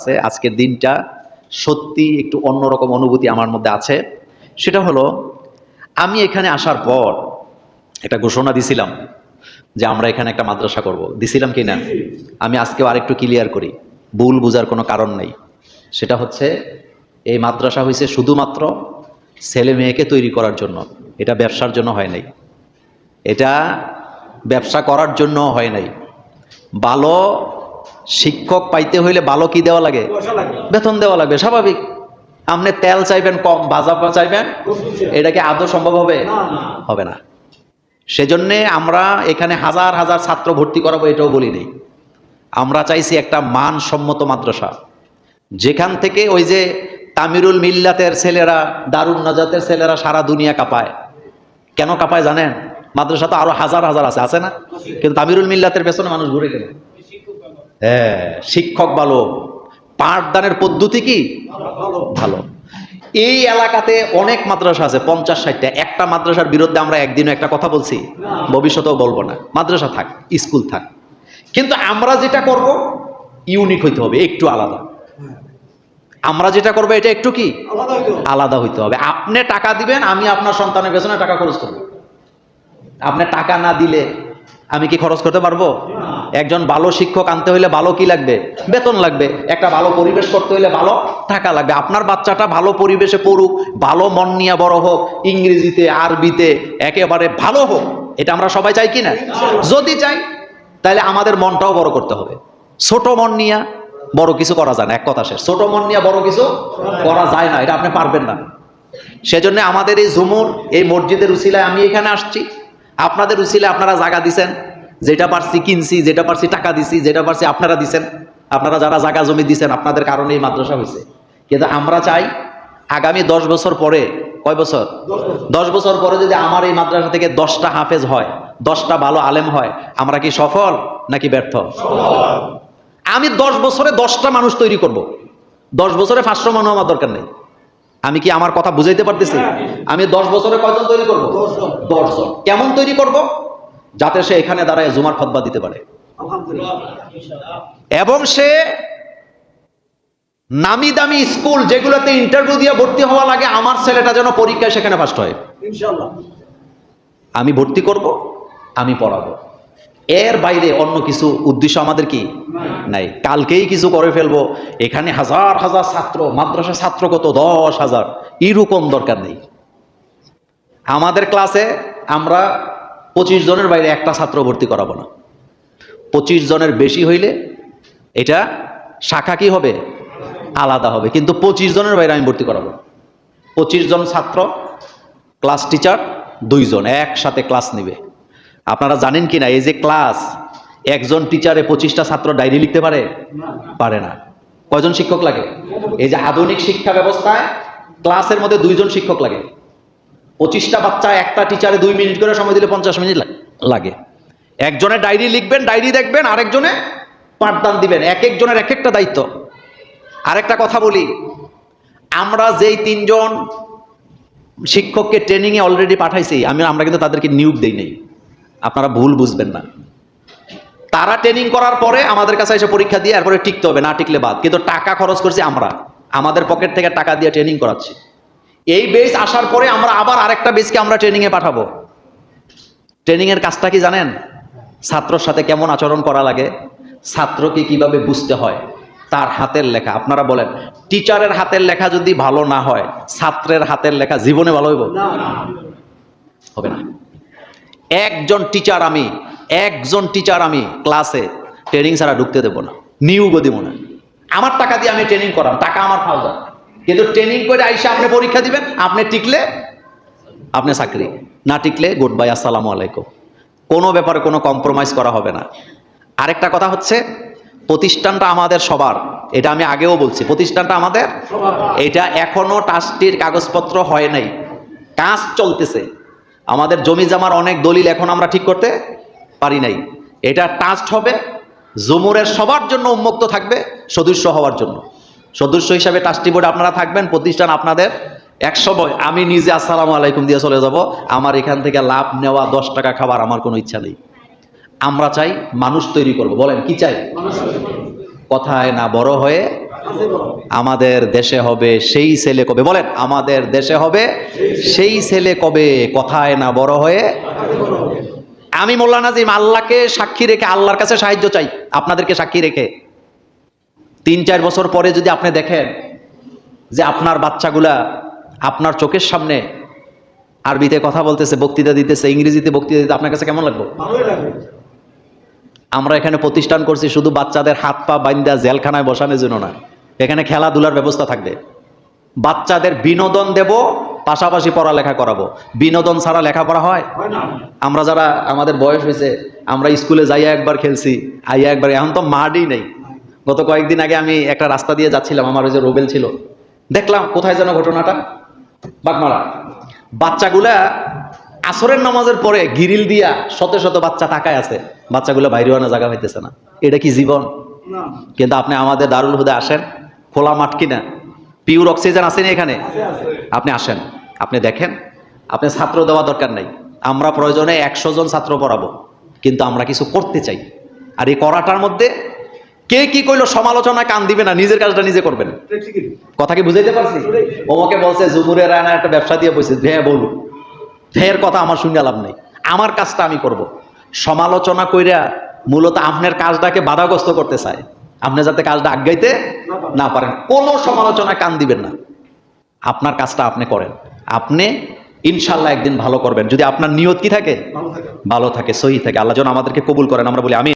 আছে, আজকের দিনটা সত্যি একটু অন্যরকম অনুভূতি আমার মধ্যে আছে। সেটা হলো, আমি এখানে আসার পর একটা ঘোষণা দিছিলাম যে আমরা এখানে একটা মাদ্রাসা করব। দিছিলাম কি না? আমি আজকেও আরেকটু ক্লিয়ার করি, ভুল বোঝার কোনো কারণ নেই। সেটা হচ্ছে, এই মাদ্রাসা হয়েছে শুধুমাত্র ছেলে মেয়েকে তৈরি করার জন্য, এটা ব্যবসার জন্য হয় নাই। এটা ব্যবসা করার জন্য হয় নাই। ভালো শিক্ষক পাইতে হইলে ভালো কি দেওয়া লাগে? বেতন দেওয়া লাগবে স্বাভাবিক। আপনি তেল চাইবেন কম ভাজা চাইবেন এটা কি আদৌ সম্ভব হবে? হবে না। সেজন্যে আমরা এখানে হাজার হাজার ছাত্র ভর্তি করাবো এটাও বলি নেই। আমরা চাইছি একটা মানসম্মত মাদ্রাসা। যেখান থেকে ওই যে তামিরুল মিল্লাতের ছেলেরা দারুণ নাজাতের ছেলেরা সারা দুনিয়া কাঁপায়। কেন কাঁপায় জানেন? মাদ্রাসা তো আরও হাজার হাজার আছে আছে না? কিন্তু তামিরুল মিল্লাতের পেছনে মানুষ ঘুরে গেল। শিক্ষক ভালো। পাঠদানের পদ্ধতি কি? ভালো। এই এলাকাতে অনেক মাদ্রাসা আছে পঞ্চাশ ষাটটা। একটা মাদ্রাসার বিরুদ্ধে আমরা একদিনও একটা কথা বলছি ভবিষ্যতেও বলব না। মাদ্রাসা থাক স্কুল থাক। কিন্তু আমরা যেটা করব ইউনিক হইতে হবে একটু আলাদা। আমরা যেটা করব এটা একটু কি? আলাদা হইতে হবে। আপনি টাকা দিবেন আমি আপনার সন্তানের পেছনে টাকা খরচ করব। আপনি টাকা না দিলে আমি কি খরচ করতে পারব? একজন ভালো শিক্ষক আনতে হইলে ভালো কি লাগবে? বেতন লাগবে। একটা ভালো পরিবেশ করতে হইলে ভালো থাকা লাগবে। আপনার বাচ্চাটা ভালো পরিবেশে পড়ুক, ভালো মন নিয়ে বড় হোক, ইংরেজিতে, আরবিতে, একেবারে ভালো হোক, এটা আমরা সবাই চাই কি না যদি চাই, তাহলে আমাদের মনটাও বড় করতে হবে। ছোট মন নিয়ে বড় কিছু করা যায় না, এক কথা শেষ। ছোট মন নিয়ে বড় কিছু করা যায় না, এটা আপনি পারবেন না। সেজন্য আমাদের এই ঝুমুর এই মসজিদের উসিলায় আমি এখানে আসছি। আপনাদের উসিলায় আপনারা জায়গা দিছেন। যেটা পারছি কিনছি, যেটা পারছি টাকা দিছি, যেটা পারছি আপনারা দিছেন, আপনারা যারা জায়গা জমি দিছেন, আপনাদের কারণে এই মাদ্রাসা হয়েছে। কিন্তু আমরা চাই আগামী দশ বছর পরে, কয় বছর? দশ বছর পরে যদি আমার এই মাদ্রাসা থেকে দশটা হাফেজ হয়, দশটা ভালো আলেম হয়, আমরা কি সফল নাকি ব্যর্থ? আমি দশ বছরে দশটা মানুষ তৈরি করব। দশ বছরে পাঁচশো মানুষ আমার দরকার নেই। আমি কি আমার কথা বুঝাইতে পারতেছি? আমি দশ বছরে কয়জন তৈরি করব? দশজন। কেমন তৈরি করব? যাতে সে এখানে দাঁড়ায় জুমার খতবা দিতে পারে। এবং সে নামি দামি স্কুল যেগুলোতে ইন্টারভিউ দিয়ে ভর্তি হওয়া লাগে আমার ছেলেটা যেন পরীক্ষায় সেখানে ফার্স্ট হয়। আমি ভর্তি করব আমি পড়াবো। এর বাইরে অন্য কিছু উদ্দেশ্য আমাদের কি? নাই। কালকেই কিছু করে ফেলব। এখানে হাজার হাজার ছাত্র মাদ্রাসা ছাত্র কত? দশ হাজার। এরকম দরকার নেই। আমাদের ক্লাসে আমরা পঁচিশ জনের বাইরে একটা ছাত্র ভর্তি করাবো না। পঁচিশ জনের বেশি হইলে এটা শাখা কি হবে? আলাদা হবে। কিন্তু পঁচিশ জনের বাইরে আমি ভর্তি করাবো। পঁচিশ জন ছাত্র, ক্লাস টিচার, দুইজন একসাথে ক্লাস নিবে। আপনারা জানেন কি না, এই যে ক্লাস, একজন টিচারে পঁচিশটা ছাত্র ডায়েরি লিখতে পারে? পারে না। কয়জন শিক্ষক লাগে? এই যে আধুনিক শিক্ষা ব্যবস্থায় ক্লাসের মধ্যে দুইজন শিক্ষক লাগে। পঁচিশটা বাচ্চা, একটা টিচারে দুই মিনিট করে সময় দিলে পঞ্চাশ মিনিট লাগে। একজনে ডায়েরি লিখবেন ডায়েরি দেখবেন, আরেকজনে পাঠদান দিবেন। এক একজনের এক একটা দায়িত্ব। আরেকটা কথা বলি, আমরা যেই তিনজন শিক্ষককে ট্রেনিংয়ে অলরেডি পাঠাইছি, আমি আমরা কিন্তু তাদেরকে নিয়োগ দেই নাই। আপনারা ভুল বুঝবেন না। তারা ট্রেনিং করার পরে আমাদের কাছে এসে পরীক্ষা দিয়ে এরপরে টিকতে হবে, না টিকলে বাদ। কিন্তু টাকা খরচ করছি আমরা। আমাদের পকেট থেকে টাকা দিয়ে ট্রেনিং করাচ্ছি। এই বেস আসার পরে আমরা আবার আরেকটা বেসকে আমরা ট্রেনিংয়ে পাঠাবো। ট্রেনিংয়ের কাজটা কি জানেন? ছাত্রর সাথে কেমন আচরণ করা লাগে ছাত্রকে কীভাবে বুঝতে হয়? তার হাতের লেখা। আপনারা বলেন টিচারের হাতের লেখা যদি ভালো না হয় ছাত্রের হাতের লেখা জীবনে ভালো হইব? হবে না। একজন টিচার আমি একজন টিচার আমি ক্লাসে ট্রেনিং ছাড়া ঢুকতে দেবো না। নিয়োগও দেবো না। আমার টাকা দিয়ে আমি ট্রেনিং করাম টাকা আমার খাওয়া যায় কিন্তু ট্রেনিং করে আইসে আপনি পরীক্ষা দিবেন, আপনি টিকলে আপনি চাকরি। না টিকলে গুড বাই আসসালামু আলাইকুম। কোনো ব্যাপারে কোনো কম্প্রোমাইজ করা হবে না। আরেকটা কথা হচ্ছে, প্রতিষ্ঠানটা আমাদের সবার। এটা আমি আগেও বলছি, প্রতিষ্ঠানটা আমাদের এটা এখনও ট্রাস্টির কাগজপত্র হয় নাই। কাজ চলতেছে। আমাদের জমি জামার অনেক দলিল এখন আমরা ঠিক করতে পারি নাই। এটা ট্রাস্ট হবে, জমুরের সবার জন্য উন্মুক্ত থাকবে সদস্য হওয়ার জন্য। সদস্য হিসাবে ট্রাস্টি বোর্ডে আপনারা থাকবেন, প্রতিষ্ঠান আপনাদের এক সময় আমি নিজে আসসালামু আলাইকুম দিয়ে চলে যাব। আমার এখান থেকে লাভ নেওয়া দশ টাকা খাবার আমার কোনো ইচ্ছা নেই। আমরা চাই মানুষ তৈরি করব। বলেন, কি চাই? কথায় না বড় হয়ে আমাদের দেশে হবে সেই ছেলে কবে? বলেন, আমাদের দেশে হবে সেই ছেলে কবে? কথায় না বড় হয়ে আমি মোল্লা নাজিম, আল্লাহকে সাক্ষী রেখে আল্লাহর কাছে সাহায্য চাই। আপনাদেরকে সাক্ষী রেখে। তিন চার বছর পরে যদি আপনি দেখেন যে আপনার বাচ্চাগুলা আপনার চোখের সামনে আরবিতে কথা বলতেছে বক্তৃতা দিতেছে ইংরেজিতে বক্তৃতা দিতে আপনার কাছে কেমন লাগবে আমরা এখানে প্রতিষ্ঠান করছি শুধু বাচ্চাদের হাত পা বাইন্দা জেলখানায় বসানোর জন্য না এখানে খেলাধুলার ব্যবস্থা থাকবে। বাচ্চাদের বিনোদন দেব পাশাপাশি পড়ালেখা করাবো। বিনোদন ছাড়া লেখাপড়া হয়? আমরা যারা আমাদের বয়স হয়েছে আমরা স্কুলে যাইয়া একবার খেলছি আইয়া একবার এখন তো মাঠই নেই। গত কয়েকদিন আগে আমি একটা রাস্তা দিয়ে যাচ্ছিলাম আমার ওই যে রোবেল ছিল। দেখলাম কোথায় যেন ঘটনাটা। বাগমারা বাচ্চাগুলা আসরের নামাজের পরে গিরিল দিয়া শত শত বাচ্চা টাকায় আছে। বাচ্চাগুলো বাইরে আনা জায়গা হইতেছে না। এটা কি জীবন? কিন্তু আপনি আমাদের দারুল হুদে আসেন খোলা মাঠ কিনা? পিওর অক্সিজেন আসেনি এখানে? আপনি আসেন। আপনি দেখেন। আপনি ছাত্র দেওয়া দরকার নাই। আমরা প্রয়োজনে একশো জন ছাত্র পড়াবো। কিন্তু আমরা কিছু করতে চাই। আর এই করাটার মধ্যে কে কি কইলো সমালোচনা কান দিবে না, নিজের কাজটা নিজে করবেন। কথা কি বুঝাইতে পারছি? ওমাকে বলছে জুমুরের রায়না একটা ব্যবসা দিয়ে বসে হ্যাঁ বলুন ফের কথা আমার শুনে লাভ নেই। আমার কাজটা আমি করব। সমালোচনা কইরা মূলত আপনার কাজটাকে বাধাগ্রস্ত করতে চায়। আপনি যাতে কাজটা আগাইতে না পারেন। কোনো সমালোচনা কান দিবেন না। আপনার কাজটা আপনি করেন। আপনি ইনশাল্লাহ একদিন ভালো করবেন। যদি আপনার নিয়ত কি থাকে? ভালো থাকে। সহি থাকে। আল্লাহ যেন আমাদেরকে কবুল করেন। আমরা বলি আমি